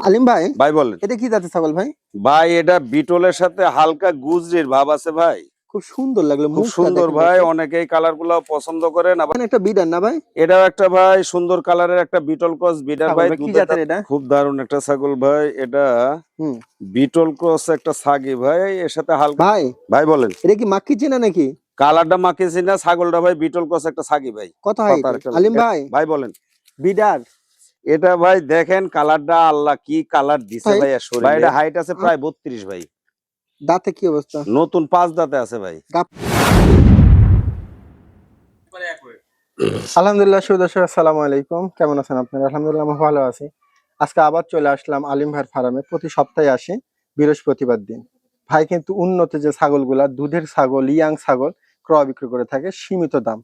আলিম ভাই ভাই বলেন। এটা কি জাতের ছাগল ভাই? ভাই এটা বিটলের সাথে হালকা গুজরির ভাব আছে ভাই। খুব সুন্দর লাগল খুব সুন্দর ভাই অনেকেই কালারগুলো পছন্দ করেন আবার এখানে একটা বিডার না ভাই? এটাও একটা ভাই সুন্দর কালারের একটা বিটল ক্রস। ছাগল ভাই ভাই, কি দুধের এটা? খুব দারুণ একটা ছাগল ভাই এটা হুম। বিটল ক্রস একটা ছাগি ভাই এর সাথে হালকা ভাই ভাই বলেন। এটা কি মাক্কি চেনা নাকি? কালারটা মাখিয়েছি না ছাগলটা ভাই বিটল ক্রস একটা ছাগি ভাই। কথা হয় আলিম ভাই। ভাই বলেন। বিডার এটা ভাই দেখেন কালারটা আল্লাহ কি কালার দিছে ভাই, ভাই শরীরে। ভাই এটা হাইট আছে প্রায় বত্রিশ ভাই। দাঁতে কি অবস্থা? নতুন পাঁচ দাঁতে আছে ভাই। আলহামদুলিল্লাহ সুদর্শক আসসালামু আলাইকুম। কেমন আছেন আপনারা? আলহামদুলিল্লাহ আমি ভালো আছি। আজকে আবার চলে আসলাম আলিম ভাইয়ের ফার্মে। প্রতি সপ্তাহে আসি বৃহস্পতিবার দিন। ভাই কিন্তু উন্নত যে ছাগলগুলা দুধের ছাগল ইয়াং ছাগল ক্রয় বিক্রি করে থাকে সীমিত দাম।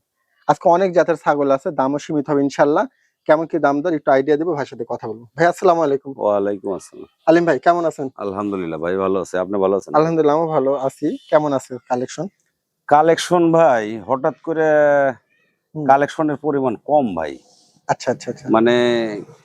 আজকে অনেক জাতের ছাগল আছে দামও সীমিত হবে ইনশাল্লাহ। কেমন কি দাম দর? একটু আইডিয়া দেবো ভাইয়ের সাথে কথা বলব। ভাই আসসালামু আলাইকুম। ওয়ালাইকুম আসসালাম। আলিম ভাই কেমন আছেন? আলহামদুলিল্লাহ ভাই ভালো আছে। আপনি ভালো আছেন? আলহামদুলিল্লাহ আমি ভালো আছি। কেমন আছে কালেকশন কালেকশন ভাই হঠাৎ করে। কালেকশনের পরিমাণ কম ভাই। আচ্ছা আচ্ছা আচ্ছা। মানে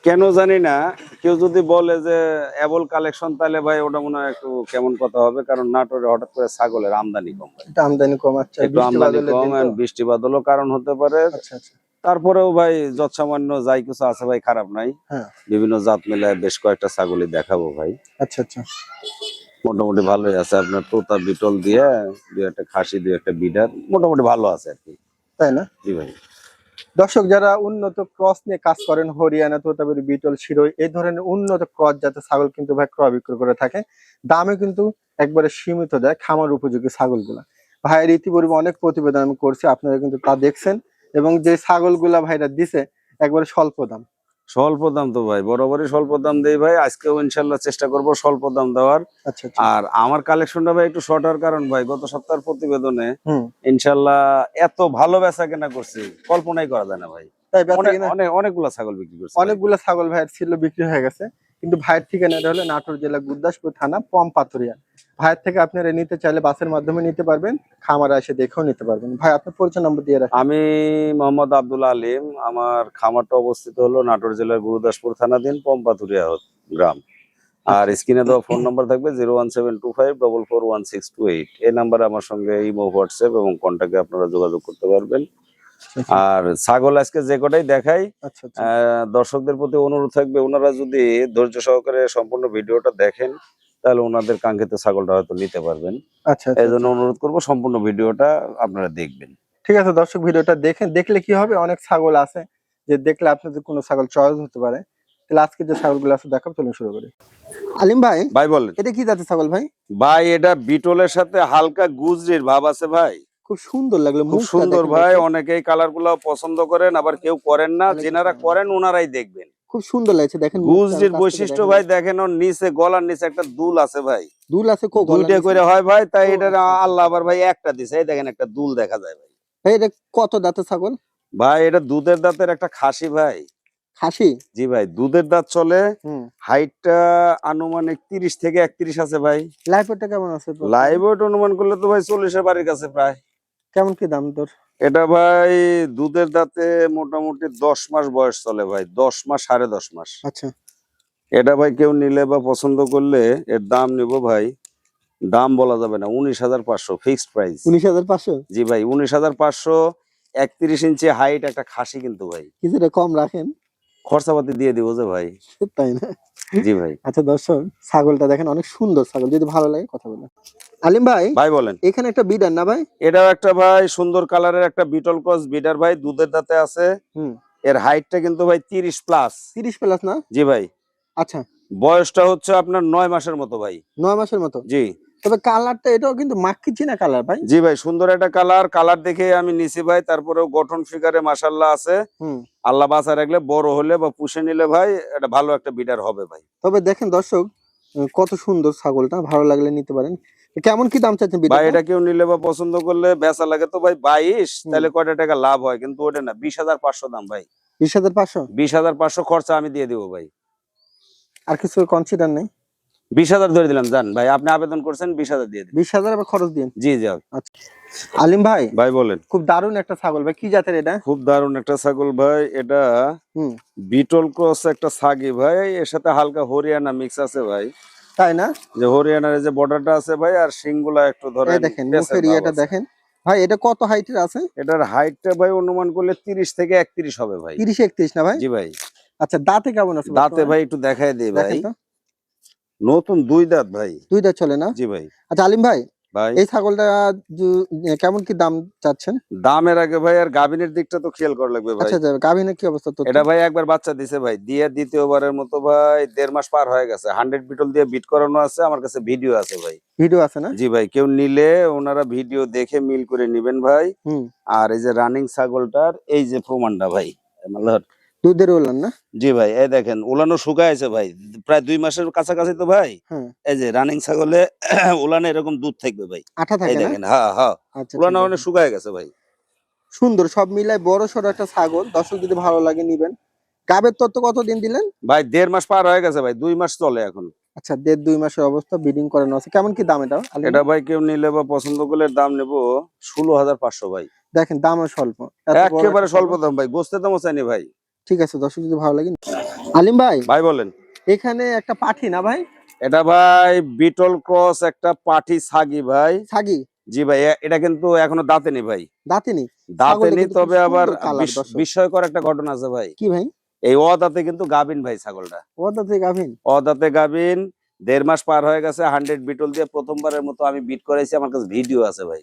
কেন জানি না কেউ যদি বলে যে এবল কালেকশন তাহলে ভাই ওটা মনে হয় একটু কেমন কথা হবে কারণ নাটোরে হঠাৎ করে ছাগলের আমদানি কম আমদানি কম আচ্ছা। একটু বৃষ্টি আমদানি কম বৃষ্টি বাদলও কারণ হতে পারে। আচ্ছা আচ্ছা। তারপরেও ভাই যৎসামান্য যাই কিছু আছে ভাই খারাপ নাই। হ্যাঁ। বিভিন্ন জাত মেলায় বেশ কয়েকটা ছাগলই দেখাবো ভাই। আচ্ছা আচ্ছা। মোটামুটি ভালোই আছে। আপনার তোতা বিটল দিয়ে দুই একটা খাসি দুই একটা বিডার মোটামুটি ভালো আছে আর কি। তাই না? জি ভাই। দর্শক যারা উন্নত ক্রস নিয়ে কাজ করেন হরিয়ানা তোতাপুরি বিটল শিরোই এই ধরনের উন্নত ক্রস জাতের ছাগল কিন্তু ভাই ক্রয় বিক্রয় করে থাকে দামে কিন্তু একবারে সীমিত দেয় খামার উপযোগী ছাগলগুলা। ভাইয়ের ইতিপূর্বে অনেক প্রতিবেদন আমি করছি আপনারা কিন্তু তা দেখছেন। এবং যে ছাগলগুলা ভাইরা দিছে একবারে স্বল্প দাম। স্বল্প দাম তো ভাই বরাবরই স্বল্প দাম দেই ভাই। আজকেও ইনশাল্লাহ চেষ্টা করব স্বল্প দাম দেওয়ার। আচ্ছা আচ্ছা। আর আমার কালেকশনটা ভাই একটু শর্ট কারণ ভাই গত সপ্তাহের প্রতিবেদনে ইনশাল্লাহ এত ভালো বেচা কেনা করছি কল্পনাই করা যায় না ভাই। অনেকগুলা ছাগল বিক্রি করছি। অনেকগুলা ছাগল ভাইয়ের ছিল বিক্রি হয়ে গেছে কিন্তু ভাইয়ের ঠিকানাটা হলো নাটোর জেলা গুরদাসপুর থানা পম পাথরিয়া ভাইয়ের থেকে আপনারা নিতে চাইলে বাসের মাধ্যমে নিতে পারবেন খামারে এসে দেখেও নিতে পারবেন। ভাই আপনার পরিচয় নম্বর দিয়ে রাখেন। আমি মোহাম্মদ আব্দুল আলিম আমার খামারটা অবস্থিত হলো নাটোর জেলার গুরুদাসপুর থানাধীন পম্পাতুরিয়া গ্রাম। আর স্ক্রিনে দেওয়া ফোন নাম্বার থাকবে zero one seven two five double four one six two eight. এই নাম্বারে আমার সঙ্গে ইমো হোয়াটসঅ্যাপ এবং কন্ট্যাক্টে আপনারা যোগাযোগ করতে পারবেন। আর ছাগল আজকে যে কটাই দেখাই আচ্ছা আচ্ছা। দর্শকদের প্রতি অনুরোধ থাকবে ওনারা যদি ধৈর্য সহকারে সম্পূর্ণ ভিডিওটা দেখেন তাহলে ওনাদের কাঙ্ক্ষিত ছাগলটা হয়তো নিতে পারবেন। আচ্ছা আচ্ছা, এই জন্য অনুরোধ করব সম্পূর্ণ ভিডিওটা আপনারা দেখবেন। ঠিক আছে দর্শক ভিডিওটা দেখেন দেখলে কি হবে? অনেক ছাগল আছে যে দেখলে আপনাদের কোনো ছাগল চয়েস হতে পারে। তাহলে আজকে যে ছাগলগুলো আছে দেখাবো চলুন শুরু করি। আলিম ভাই ভাই বলেন। এটা কি জাতের ছাগল ভাই? ভাই এটা বিটলের সাথে হালকা গুজরির ভাব আছে ভাই। খুব সুন্দর লাগল খুব সুন্দর ভাই অনেকেই কালারগুলো পছন্দ করেন আবার কেউ করেন না। যেনারা করেন। করেন ওনারাই দেখবেন। খুব সুন্দর লাগছে দেখেন গুজরির বৈশিষ্ট্য ভাই দেখেন ওর নিচে গলার নিচে একটা দুল আছে ভাই। দুল আছে কো দুইটা করে হয় ভাই তাই এটা। আল্লাহ আবার ভাই একটা দিছে এই দেখেন একটা দুল দেখা যায় ভাই। ভাই এটা কত দাঁতের ছাগল? ভাই এটা দুধের দাঁতের একটা খাসি ভাই। খাসি? জি ভাই দুধের দাঁত চলে হাইটটা আনুমানিক তিরিশ থেকে একত্রিশ আছে ভাই। লাইফটা কেমন আছে? লাইভ ওয়েট অনুমান করলে তো ভাই চল্লিশের বাড়ির কাছে প্রায়। কেমন কি দাম তোর? এটা ভাই দুধের দাঁতে মোটামুটি দশ মাস বয়স চলে ভাই দশ মাস সাড়ে দশ মাস। আচ্ছা। এটা ভাই কেউ নিলে বা পছন্দ করলে এর দাম নিব ভাই দাম বলা যাবে না উনিশ হাজার পাঁচশো ফিক্সড প্রাইস উনিশ হাজার পাঁচশো? জি ভাই উনিশ হাজার পাঁচশো একত্রিশ ইঞ্চি হাইট একটা খাসি কিন্তু ভাই। কিছুটা কম রাখেন? খরচাপাতি দিয়ে দিব যে ভাই। তাই না? জি ভাই। আচ্ছা দর্শক ছাগলটা দেখেন অনেক সুন্দর ছাগল। যদি ভালো লাগে কথা বলেন। আলিম ভাই ভাই বলেন। এখানে একটা বিডার না ভাই? এটাও একটা ভাই সুন্দর কালারের একটা বিটল ক্রস বিডার ভাই দুধের দাঁতে আছে। হুম। এর হাইটটা কিন্তু ভাই তিরিশ প্লাস। তিরিশ প্লাস না? জি ভাই। আচ্ছা। বয়সটা হচ্ছে আপনার নয় মাসের মতো ভাই। নয় মাসের মতো? জি। তবে কালারটা এটাও কিন্তু মাক্কি চিনা কালার ভাই। জি ভাই সুন্দর একটা কালার। কালার দেখে আমি নিছি ভাই তারপরেও গঠন ফিগারে মাসাল্লাহ আছে। আল্লাহ বাঁচা রাখলে বড় হলে বা পুষে নিলে ভাই এটা ভালো একটা বিডার হবে ভাই। তবে দেখেন দর্শক কত সুন্দর ছাগলটা ভালো লাগলে নিতে পারেন। কেমন কি দাম চাচ্ছেন ভাই এটা কেউ নিলে বা পছন্দ করলে বেচা লাগে তো ভাই বাইশ। তাহলে কয়টা টাকা লাভ হয়? কিন্তু ওটা না বিশ হাজার পাঁচশো দাম ভাই। বিশ হাজার পাঁচশো? বিশ হাজার পাঁচশো খরচা আমি দিয়ে দিব ভাই। আর কিছু কনসিডার নেই? বিশ হাজার ধরে দিলাম জান। ভাই আপনি আবেদন করছেন বিশ হাজার দিয়ে দিন। বিশ হাজার আবার খরচ দিন জি জি আলিম ভাই ভাই বলেন। খুব দারুণ একটা ছাগল। ভাই কি জাতের এটা? খুব দারুণ একটা ছাগল ভাই। এটা বিটল ক্রস একটা ছাগি ভাই। এর সাথে হালকা হরিয়ানা মিক্স আছে ভাই। তাই না? যে হরিয়ানার যে বর্ডারটা আছে ভাই আর শিংগুলা একটু ধরে দেখেন মুখের ইয়েটা দেখেন। ভাই এটা কত হাইটের আছে? এটার হাইটটা ভাই অনুমান করলে তিরিশ থেকে একত্রিশ হবে ভাই। তিরিশ একত্রিশ না ভাই? জি ভাই। আচ্ছা দাঁতে কেমন আছে দাঁতে ভাই একটু দেখাই দিই ভাই। তো। নতুন দুই দাঁত ভাই। দুই দাঁত চলে না? জি ভাই। আচ্ছা আলিম ভাই ভাই। এই ছাগলটা কেমন কি দাম চাচ্ছেন? দামের আগে ভাই আর গাভিনের দিকটা তো খেয়াল করা লাগবে ভাই। আচ্ছা আচ্ছা গাভিনের কি অবস্থা তো এটা ভাই একবার বাচ্চা দিছে ভাই দিয়ে দ্বিতীয়বারের মতো ভাই দেড় মাস পার হয়ে গেছে। হান্ড্রেড বিটল দিয়ে বিট করানো আছে আমার কাছে ভিডিও আছে ভাই। ভিডিও আছে না? জি ভাই কেউ নিলে ওনারা ভিডিও দেখে মিল করে নিবেন ভাই। আর এই যে রানিং ছাগলটার এই যে প্রমাণটা ভাই দুধের উলান না? জি ভাই এই দেখেন উলানো শুকায় আছে ভাই প্রায় দুই মাসের কাছাকাছি তো ভাই। হ্যাঁ। এই যে রানিং ছাগলে উলানে এরকম দুধ থাকবে ভাই। আঠা থাকে দেখেন হ্যাঁ হ্যাঁ। আচ্ছা উলানো মানে শুকায় গেছে ভাই। সুন্দর সব মিলাই বড় সড়ো একটা ছাগল। দর্শক যদি ভালো লাগে নিবেন। গাবের তত্ত্ব কতদিন দিলেন? ভাই দেড় মাস পার হয়ে গেছে ভাই দুই মাস চলে এখন। আচ্ছা দেড় দুই মাসের অবস্থা বিডিং করানো আছে। কেমন কি দাম এটা? এটা ভাই কেউ নিলে বা পছন্দ করলে দাম নেব ষোলো হাজার পাঁচশো ভাই। দেখেন দামও স্বল্প। একেবারে স্বল্প দাম ভাই গোস্তে দামও চাইনি ভাই। ঠিক আছে দর্শক যদি ভালো লাগে। আলিম ভাই ভাই বলেন। এখানে একটা পাঠি না ভাই? এটা ভাই বিটল ক্রস একটা পাঠি ছাগি ভাই। ছাগি জি ভাই এটা কিন্তু এখনও দাঁতেনি ভাই। দাঁতিনি? দাঁতে ছাগলটা নি কিন্তু তবে আবার বিস্ময়কর একটা ঘটনা আছে ভাই। কি ভাই? এই অদাতে কিন্তু গাবিন ভাই ছাগলটা। ও দাঁতে গাভিন? অদাতে গাবিন দেড় মাস পার হয়ে গেছে হান্ড্রেড বিটল দিয়ে প্রথমবারের মতো আমি বিট করেছি আমার কাছে ভিডিও আছে ভাই।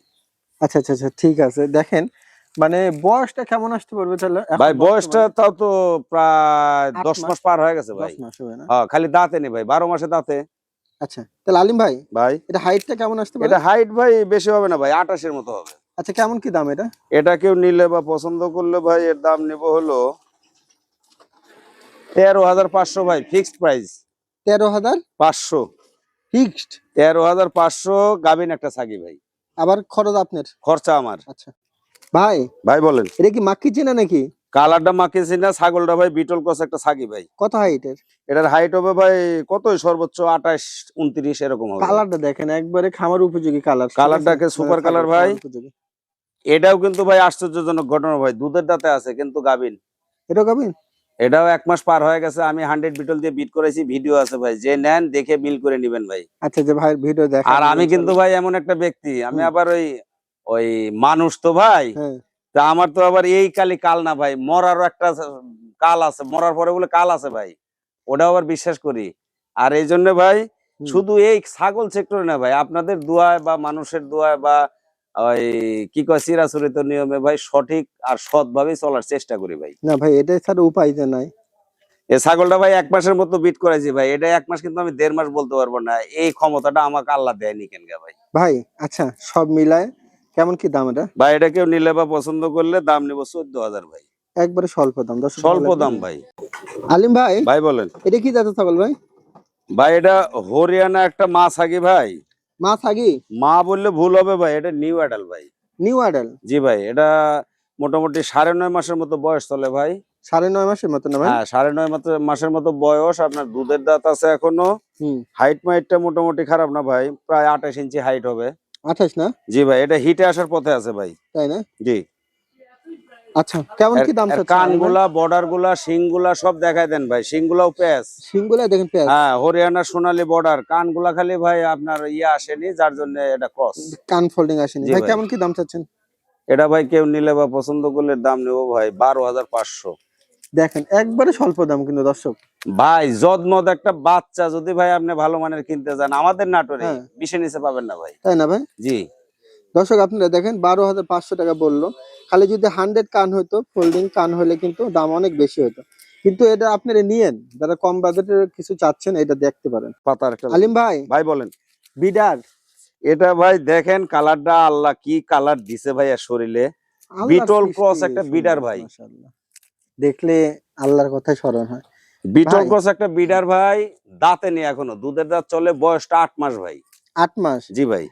আচ্ছা আচ্ছা আচ্ছা ঠিক আছে দেখেন। মানে বয়সটা কেমন আসতে পারবে তাহলে? ভাই বয়সটা তাও তো প্রায় দশ মাস। পার হয়ে গেছে ভাই। হ্যাঁ খালি দাঁতে নেই ভাই বারো মাসে দাঁতে। আচ্ছা তাহলে আলিম ভাই ভাই। এটা হাইটটা কেমন আসতে পারে? এটা হাইট ভাই বেশি হবে না ভাই আঠাশের মতো হবে। আচ্ছা কেমন কি দাম এটা? এটা কেউ নিলে বা পছন্দ করলে ভাই এর দাম নিব হলো তেরো হাজার পাঁচশো ভাই ফিক্সড প্রাইস তেরো হাজার পাঁচশো। ফিক্সড তেরো হাজার পাঁচশো গাবিন একটা ছাগি ভাই। আবার খরচ আপনার? খরচা আমার। আচ্ছা। ভাই ভাই বলেন। এটা কি মাক্কি চেনা নাকি? কালারটা মাখিয়েছি না ছাগলটা ভাই বিটল কস একটা ছাগি ভাই। কত হাইটের এটার হাইট হবে ভাই কত সর্বোচ্চ? আঠাশ উনত্রিশ এরকম হবে। কালারটা দেখেন একবারে খামার উপযোগী কালার। কালারটাকে super color ভাই। এটাও কিন্তু ভাই আশ্চর্যজনক ঘটনা ভাই দুধের দাঁতে আছে কিন্তু গাবিন এটা গাবিন এটাও এক মাস পার হয়ে গেছে আমি হান্ড্রেড বিটল দিয়ে বিট করেছি ভিডিও আছে ভাই যে নেন দেখে বিল করে নিবেন ভাই। আচ্ছা যে ভাইয়ের ভিডিও দেখ আর আমি কিন্তু ভাই এমন একটা ব্যক্তি আমি আবার ওই ওই মানুষ তো ভাই। হ্যাঁ। তা আমার তো আবার এই কালি কাল না ভাই মরারও একটা কাল আছে মরার পরে বলে কাল আছে ভাই। ওটাও আবার বিশ্বাস করি। আর এই জন্য ভাই শুধু এই ছাগল সেক্টরে না ভাই আপনাদের দোয়ায় বা মানুষের দোয়ায় বা ওই কি কয় চিরাচরিত নিয়মে ভাই সঠিক আর সৎ ভাবে চলার চেষ্টা করি ভাই। না ভাই এটাই ছাড়া উপায় যে নাই। এই ছাগলটা ভাই এক মাসের মতো বিট করেছি ভাই এটা এক মাস কিন্তু আমি দেড় মাস বলতে পারব না এই ক্ষমতাটা আমাকে আল্লাহ দেয়নি কেন ভাই। ভাই আচ্ছা সব মিলায় কেমন কি দাম এটা? ভাই এটা কেউ নিলে বা পছন্দ করলে দাম নিবো চোদ্দ হাজার ভাই। একবারে স্বল্প দাম স্বল্প দাম ভাই। আলিম ভাই ভাই বলেন। এটা কি জাতের ছাগল ভাই? ভাই এটা হরিয়ানা একটা মা থাকি ভাই। মা থাকি মা বললে ভুল হবে ভাই এটা নিউ অ্যাডাল ভাই। নিউ আডাল জি ভাই এটা মোটামুটি সাড়ে নয় মাসের মতো বয়স চলে ভাই। সাড়ে নয় মাসের মতো না ভাই? হ্যাঁ সাড়ে নয় মাসের মতো বয়স আপনার দুধের দাঁত আছে এখনও। হাইট মাইটটা মোটামুটি খারাপ না ভাই প্রায় আঠাশ ইঞ্চি হাইট হবে। আঠাশ না? জি ভাই এটা হিটে আসার পথে আছে ভাই। তাই না? জি। আচ্ছা কেমন কি দাম চাচ্ছেন কানগুলা বর্ডারগুলা শিং সব দেখায় দেন ভাই শিং গুলাও প্যাস সিংগুলা দেখেন পেঁয়াজ। হ্যাঁ হরিয়ানা সোনালী বর্ডার কানগুলা খালি ভাই আপনার ইয়ে আসেনি যার জন্য এটা ক্রস কান ফোল্ডিং আসেনি। ভাই ভাই। কেমন কি দাম চাচ্ছেন? এটা ভাই কেউ নিলে বা পছন্দ করলে দাম নেব ভাই বারো হাজার পাঁচশো। দেখেন একবারে স্বল্প দাম কিন্তু দর্শক। ভাই জদমদ একটা বাচ্চা যদি ভাই আপনি ভালো মানের কিনতে যান আমাদের নাটোরে হ্যাঁ। বিশে নিচে পাবেন না ভাই। তাই না ভাই? জি। দর্শক আপনারা দেখেন বারো হাজার পাঁচশো টাকা বলল। খালি যদি হান্ড্রেড কান হতো ফোল্ডিং কান হলে কিন্তু দাম অনেক বেশি হতো কিন্তু এটা আপনারা নিয়েন যারা কম বাজেটের কিছু চাচ্ছেন এটা দেখতে পারেন। পাতার আলিম ভাই। ভাই বলেন। বিডার। এটা ভাই দেখেন কালারটা আল্লাহ কি কালার দিছে ভাই শরীরে। বিটল ক্রস একটা বিডার ভাই। দেখলে আল্লাহর কথাই স্মরণ হয়। বিটল একটা বিডার ভাই দাঁতে নেই এখনও। দুধের দাঁত চলে বয়সটা আট মাস ভাই। আট মাস? জি ভাই।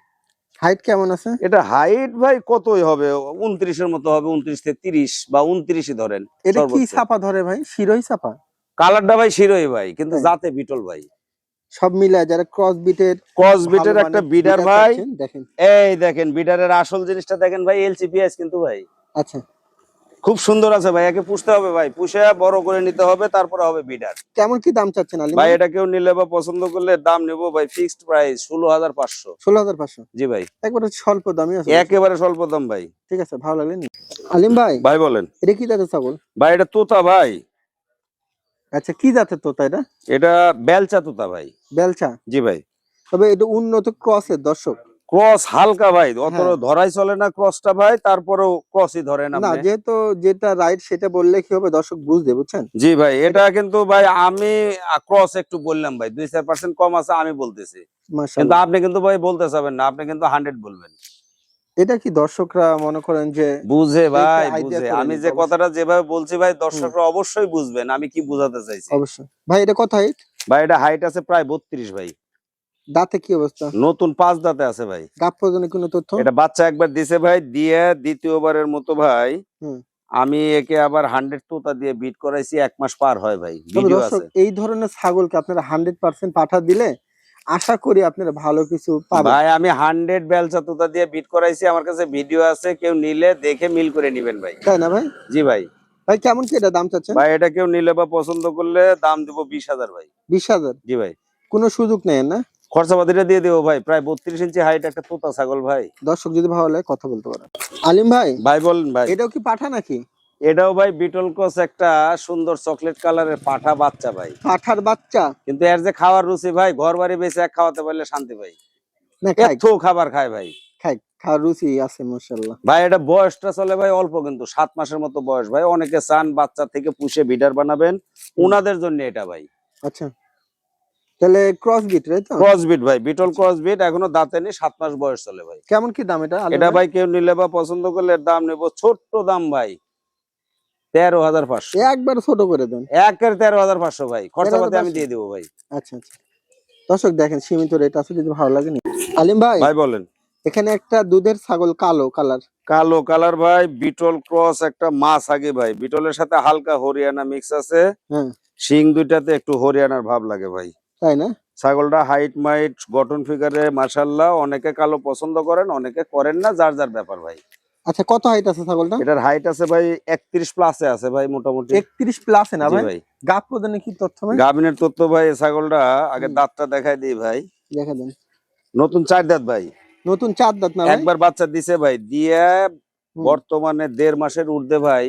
হাইট কেমন আছে? এটা হাইট ভাই কতই হবে? উনত্রিশের মতো হবে উনত্রিশ থেকে তিরিশ বা উনত্রিশই ধরেন এটা কি। ছাপা ধরে ভাই? শিরোই ছাপা? কালারটা ভাই শিরোই ভাই কিন্তু তাই? জাতে বিটল ভাই। সব মিলায় যারা ক্রস বিটের ক্রস বিটের একটা বিডার ভাই। দেখেন। এই দেখেন বিডারের আসল জিনিসটা দেখেন ভাই এলসিপিএস কিন্তু ভাই। আচ্ছা। খুব সুন্দর আছে ভাই একে পুষতে হবে ভাই পুষে বড় করে নিতে হবে তারপরে হবে বিডার। কেমন কি দাম চাচ্ছেন আলিম ভাই এটা কেউ নিলে বা পছন্দ করলে দাম নেব ভাই ফিক্সড প্রাইস ষোলো হাজার পাঁচশো। ষোলো হাজার পাঁচশো? জি ভাই। একবারে স্বল্প দামি আছে। একেবারে স্বল্প দাম ভাই। ঠিক আছে ভালো লাগলে নি আলিম ভাই ভাই বলেন। এটা কি জাতের ছাগল? ভাই এটা তোতা ভাই। আচ্ছা কি জাতের তোতা এটা? এটা বেলচা তোতা ভাই। বেলচা? জি ভাই। তবে এটা উন্নত ক্রসের দর্শক। ক্রস হালকা ভাই অত হ্যাঁ। ধরাই চলে না ক্রসটা ভাই তারপরেও ক্রসই ধরে না যেহেতু যেটা রাইট সেটা বললে কি হবে? দর্শক বুঝবে বুঝছেন? জি ভাই এটা কিন্তু ভাই আমি ক্রস একটু বললাম ভাই দুই চার পার্সেন্ট কম আছে আমি বলতেছি। কিন্তু আপনি কিন্তু ভাই বলতে চাবেন না আপনি কিন্তু হান্ড্রেড বলবেন। এটা কি দর্শকরা মনে করেন যে বুঝে ভাই বুঝে। আমি যে কথাটা যেভাবে বলছি ভাই দর্শকরা অবশ্যই বুঝবেন আমি কি বোঝাতে চাইছি। অবশ্যই। ভাই এটা কত হাইট ভাই এটা হাইট আছে প্রায় বত্রিশ ভাই। দাঁতে কি অবস্থা? নতুন পাঁচ দাঁতে আছে ভাই। গাপ পর্যন্ত কোনো তথ্য? এটা বাচ্চা একবার দিছে ভাই দিয়ে দ্বিতীয়বারের মতো ভাই আমি একে আবার হান্ড্রেড তোতা দিয়ে বিট করাইছি এক মাস পার হয় ভাই। এই ধরনের ছাগলকে আপনারা হান্ড্রেড পার্সেন্ট পাঠা দিলে আশা করি আপনারা ভালো কিছু পাবেন। ভাই আমি হান্ড্রেড বেলচা তোতা দিয়ে বিট করাইছি আমার কাছে ভিডিও আছে কেউ নিলে দেখে মিল করে নিবেন ভাই। তাই না ভাই? জি ভাই। ভাই কেমন কি এটা দাম চাচ্ছেন? ভাই এটা কেউ নিলে বা পছন্দ করলে দাম দিব বিশ হাজার ভাই। বিশ হাজার? জি ভাই। কোনো সুযোগ নেই না? খরচাপাতিটা দিয়ে দেবো ভাই প্রায় বত্রিশ ইঞ্চি হাইট একটা তোতা ছাগল ভাই। দর্শক যদি ভালো লাগে কথা বলতে পারেন। আলিম ভাই ভাই বলেন ভাই। এটাও কি পাঠা নাকি? এটাও ভাই বিটল ক্রস একটা সুন্দর চকলেট কালারের পাঠা বাচ্চা ভাই। পাঠার বাচ্চা? কিন্তু এর যে খাওয়ার রুচি ভাই ঘর বাড়ি বেঁচে এক খাওয়াতে পারলে শান্তি ভাই। এত খাবার খায় ভাই। খাই খাওয়ার রুচি আছে মাশাআল্লাহ। ভাই এটা বয়সটা চলে ভাই অল্প কিন্তু সাত মাসের মতো বয়স ভাই। অনেকে চান বাচ্চা থেকে পুষে বিডার বানাবেন। উনাদের জন্য এটা ভাই। আচ্ছা। তাহলে ক্রস বিট তাই তো? ক্রস বিট ভাই বিটল ক্রস বিট এখনও দাঁতে নেই সাত মাস বয়স চলে ভাই। কেমন কি দাম এটা? এটা ভাই কেউ নিলে বা পছন্দ করলে দাম নেব ছোট্ট দাম ভাই তেরো হাজার পাঁচশো। একবার ছোট করে দেন। একের তেরো হাজার পাঁচশো ভাই খরচাপাতি আমি দিয়ে দেবো ভাই। আচ্ছা আচ্ছা। দর্শক দেখেন সীমিত রেট আছে যদি ভালো লাগে আলিম ভাই ভাই বলেন। এখানে একটা দুধের ছাগল কালো কালার। কালো কালার ভাই বিটল ক্রস একটা মাছ আগে ভাই। বিটলের সাথে হালকা হরিয়ানা মিক্স আছে। হ্যাঁ। শিং দুইটাতে একটু হরিয়ানার ভাব লাগে ভাই। তাই না? ছাগলটা হাইট মাইট গঠন ফিগারে মাসাল্লাহ অনেকে কালো পছন্দ করেন অনেকে করেন না যার যার ব্যাপার ভাই। আচ্ছা কত হাইট আছে ছাগলটা? এটার হাইট আছে ভাই একত্রিশ প্লাসে আছে ভাই মোটামুটি। একত্রিশ প্লাস না ভাই? গাপ প্রদানে কি তথ্য ভাই? গাভিনের তথ্য ভাই ছাগলটা আগে দাঁতটা দেখাই দিই ভাই। দেখা দেন। নতুন চার দাঁত ভাই। নতুন চার দাঁত না একবার বাচ্চা দিছে ভাই দিয়ে বর্তমানে দেড় মাসের ঊর্ধ্বে ভাই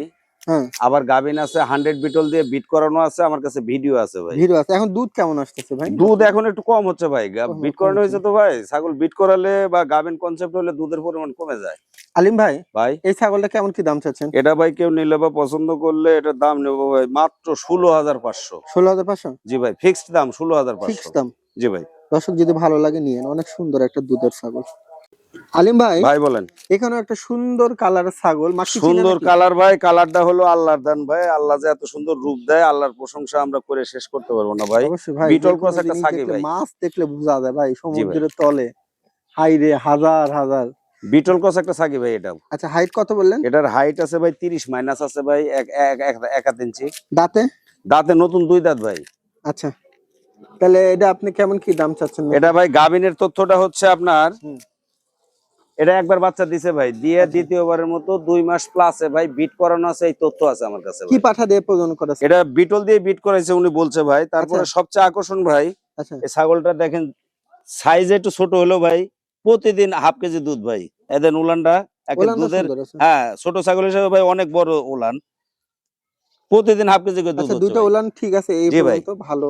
আবার গাভিন আছে হান্ড্রেড বিটল দিয়ে বিট করানো আছে আমার কাছে ভিডিও আছে ভাই। ভিড় আছে। এখন দুধ কেমন আসতেছে ভাই? দুধ এখন একটু কম হচ্ছে ভাই। বিট করানো হয়েছে তো ভাই। ছাগল বিট করালে বা গাভিন কনসেপ্ট হলে দুধের পরিমাণ কমে যায়। আলিম ভাই ভাই। এই ছাগলটা কেমন কি দাম চাচ্ছেন? এটা ভাই কেউ নিলে বা পছন্দ করলে এটার দাম নেব ভাই মাত্র ষোলো হাজার পাঁচশো। ষোলো হাজার পাঁচশো? জি ভাই ফিক্সড দাম ষোলো হাজার পাঁচশো। দাম? জি ভাই। দর্শক যদি ভালো লাগে নিয়ে অনেক সুন্দর একটা দুধের ছাগল। আলিম ভাই ভাই বলেন। এখানে একটা সুন্দর কালারের ছাগল সুন্দর কালার ভাই কালারটা হলো আল্লাহর দান ভাই। আল্লাহ যে এত সুন্দর রূপ দেয় আল্লাহর প্রশংসা আমরা করে শেষ করতে পারব না ভাই। বিটল ক্রস একটা জিনিস ছাগি ভাই। মাছ দেখলে বোঝা যায় ভাই সমুদ্রের তলে। হাইরে হাজার হাজার। বিটল ক্রস একটা সাকি ভাই এটা। আচ্ছা হাইট কত বললেন? এটার হাইট আছে ভাই তিরিশ মাইনাস আছে ভাই এক এক এক- এক হাত ইঞ্চি। দাঁতে? দাঁতে নতুন দুই দাঁত ভাই। আচ্ছা। তাহলে এটা আপনি কেমন কি দাম চাচ্ছেন? এটা ভাই গাভিনের তথ্যটা হচ্ছে আপনার। এটা একবার বাচ্চা দিছে ভাই দিয়ে দ্বিতীয়বারের মতো দুই মাস প্লাসে ভাই বিট করানো আছে এই তথ্য আছে আমার কাছে কি পাঠা দিয়ে প্রজন করেছে? এটা বিটল দিয়ে বিট করাইছে উনি বলছে ভাই। তারপরে আচ্ছা। সবচেয়ে আকর্ষণ ভাই আচ্ছা। এই ছাগলটা দেখেন সাইজ একটু ছোট হলো ভাই প্রতিদিন হাফ কেজি দুধ ভাই। এদের উলানটা দুধের হ্যাঁ ছোট ছাগল হিসেবে ভাই অনেক বড় উলান। প্রতিদিন হাফ কেজি করে দুধ আচ্ছা দুটো। ওলান ঠিক আছে এই ভাই। ভালো।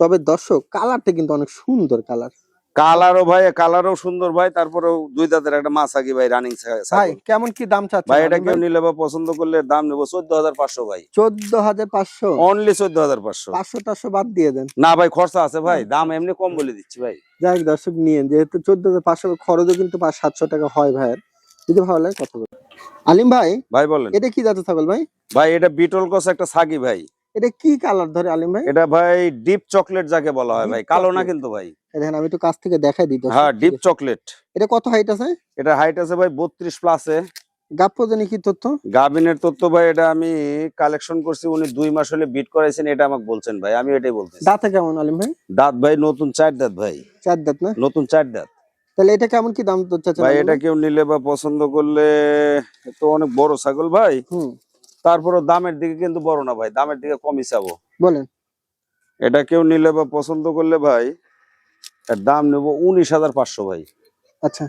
তবে দর্শক কালারটা কিন্তু অনেক সুন্দর কালার কালারও ভাই কালারও সুন্দর ভাই তারপরেও দুই দাঁতের একটা মাছ আগে ভাই রানিং ভাই কেমন কি দাম চাচ্ছেন ভাই এটা কেউ নিলে বা পছন্দ করলে দাম নেব চোদ্দ হাজার পাঁচশো ভাই। চোদ্দ হাজার পাঁচশো? অনলি চোদ্দ হাজার পাঁচশো। পাঁচশো টাশো বাদ দিয়ে দেন। না ভাই খরচা আছে ভাই দাম এমনি কম বলে দিচ্ছি ভাই। যাই দর্শক নিয়ে যেহেতু চোদ্দ হাজার পাঁচশো খরচও কিন্তু পাঁচ সাতশো টাকা হয় ভাইয়ের যদি ভালো লাগে কথা বলুন। আলিম ভাই ভাই বলেন। এটা কি জাতের ছাগল ভাই? ভাই এটা বিটল কস একটা সাকি ভাই। এটা কি কালার ধরে আলিম ভাই? এটা ভাই ডিপ চকলেট যাকে বলা হয় ভাই কালো না কিন্তু ভাই। দেখেন আমি একটু কাছ থেকে দেখাই দিই। হ্যাঁ ডিপ চকলেট এটা কত হাইট আছে? এটা হাইট আছে ভাই বত্রিশ প্লাসে গাপ্পজনী কি তথ্য? গাভিনের তথ্য ভাই এটা আমি কালেকশন করছি উনি দুই মাস হলে বিট করাইছেন এটা আমাকে বলছেন ভাই আমি এটাই বলতেছি। দাঁতে কেমন আলিম ভাই? দাঁত ভাই নতুন চার দাঁত ভাই। চার দাঁত না? নতুন চার দাঁত। তাহলে এটা কেমন কি দাম চাচ্ছেন ভাই এটা কেউ নিলে বা পছন্দ করলে তো অনেক বড় ছাগল ভাই। হুম। তারপরে দামের দিকে কিন্তু বড় না ভাই দামের দিকে কমই চাবো। বলেন। এটা কেউ নিলে বা পছন্দ করলে ভাই এর দাম নেব উনিশ হাজার পাঁচশো ভাই। আচ্ছা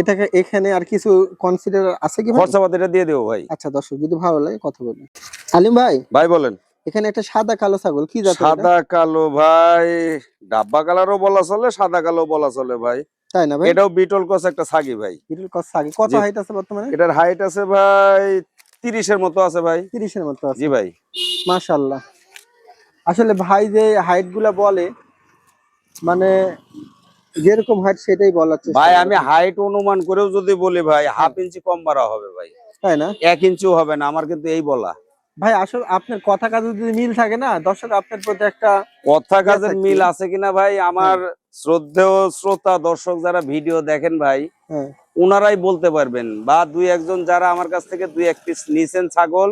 এটাকে এখানে আর কিছু কনসিডার আছে কি ভাই? খরচাপাতিটা দিয়ে দেবো ভাই। আচ্ছা দর্শক যদি ভালো লাগে কথা বলবেন আলিম ভাই ভাই বলেন। এখানে একটা সাদা কালো ছাগল কি জাতের সাদা কালো ভাই ডাব্বা কালারও বলা চলে সাদা কালো বলা চলে ভাই। তাই না ভাই? এটাও বিটল কস একটা ছাগি ভাই। বিটল কস আগে কত হাইট আছে বর্তমানে? এটার হাইট আছে ভাই তিরিশের মতো আছে ভাই। তিরিশের মতো আছে। জি ভাই। মাশাল্লাহ আসলে ভাই যে হাইটগুলা বলে মানে যেরকম হাইট সেটাই চেষ্টা ভাই আমি হাইট অনুমান করেও যদি বলি ভাই হাফ ইঞ্চি কম বাড়া হবে ভাই। তাই না? এক ইঞ্চিও হবে না আমার কিন্তু এই বলা। ভাই আসলে আপনার কথা কাজে যদি মিল থাকে না দর্শক আপনার প্রতি একটা কথা কাজের মিল আছে কিনা ভাই আমার শ্রদ্ধেয় শ্রোতা দর্শক যারা ভিডিও দেখেন ভাই হ্যাঁ। উনারাই বলতে পারবেন বা দুই একজন যারা আমার কাছ থেকে দুই এক পিস নিছেন ছাগল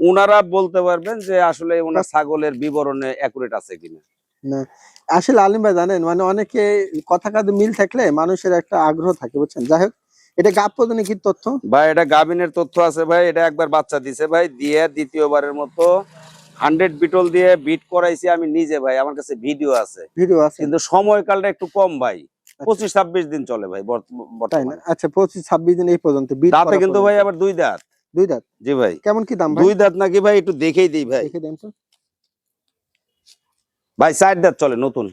উনারা বলতে পারবেন যে আসলে ওনার ছাগলের বিবরণে অ্যাকুরেট আছে কিনা। আসলে আলিম ভাই জানেন মানে অনেকে কথা কাজে মিল থাকলে মানুষের একটা আগ্রহ থাকে বুঝছেন? যাই হোক এটা গাপ পর্যন্ত কি তথ্য? ভাই এটা গাভিনের তথ্য আছে ভাই এটা একবার বাচ্চা দিছে ভাই দিয়ে দ্বিতীয়বারের মতো হান্ড্রেড বিটল দিয়ে বিট করাইছি আমি নিজে ভাই আমার কাছে ভিডিও আছে। ভিডিও আছে। কিন্তু সময়কালটা একটু কম ভাই পঁচিশ ছাব্বিশ দিন চলে ভাই বর্ত- বর্তমানে। আচ্ছা পঁচিশ ছাব্বিশ দিন এই পর্যন্ত বিট দাঁতে কিন্তু ভাই আবার দুই দাঁত। দুই দাঁত? জি ভাই। কেমন কি দাম দুই দাঁত নাকি ভাই একটু দেখেই দিই ভাই। দেখে দেন তো। ভাই সাইড দাঁত চলে নতুন।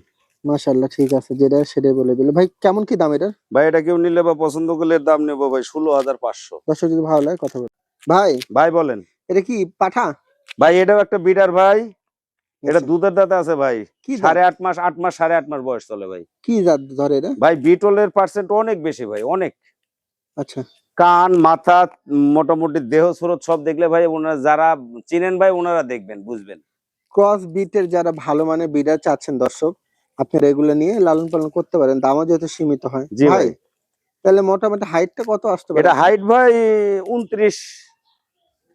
মাশাল্লাহ ঠিক আছে যেটা সেটাই বলে দিলে। ভাই কেমন কি দাম এটা ভাই এটা কেউ নিলে বা পছন্দ করলে দাম নেব ভাই ষোলো হাজার পাঁচশো। দর্শক যদি ভালো লাগে কথা বল ভাই ভাই বলেন। এটা কি পাঠা? ভাই এটাও একটা বিডার ভাই। এটা দুধের দাঁতে আছে ভাই। কি সাড়ে আট মাস আট মাস সাড়ে আট মাস বয়স চলে ভাই। কি জাত ধরে এটা? ভাই বিটলের পার্সেন্ট অনেক বেশি ভাই অনেক। আচ্ছা। কান মাথা মোটামুটি দেহ স্রোত সব দেখলে ভাই ওনারা যারা চিনেন ভাই ওনারা দেখবেন বুঝবেন। ক্রস বিটের যারা ভালো মানে বিডার চাচ্ছেন দর্শক আপনারা এগুলো নিয়ে লালন পালন করতে পারেন। দামও যেহেতু সীমিত হয়। জি ভাই। তাহলে মোটামুটি হাইটটা কত আসতে পারে? এটা হাইট ভাই উনত্রিশ।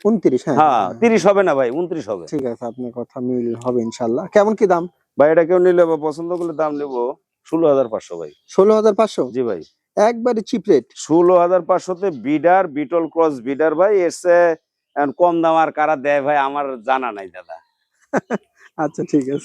উনত্রিশ হ্যাঁ। হ্যাঁ। তিরিশ হবে না ভাই উনত্রিশ হবে। ঠিক আছে আপনার কথা মিল হবে ইনশাল্লাহ কেমন কি দাম? ভাই এটা কেউ নিলে বা পছন্দ করলে দাম নেব ষোলো হাজার পাঁচশো ভাই। ষোলো হাজার পাঁচশো? জি ভাই। একবারে চিপ রেট ষোলো হাজার পাঁচশোতে বিডার বিটল ক্রস বিডার ভাই এসে কম দাম আর কারা দেয় ভাই আমার জানা নাই দাদা। আচ্ছা ঠিক আছে।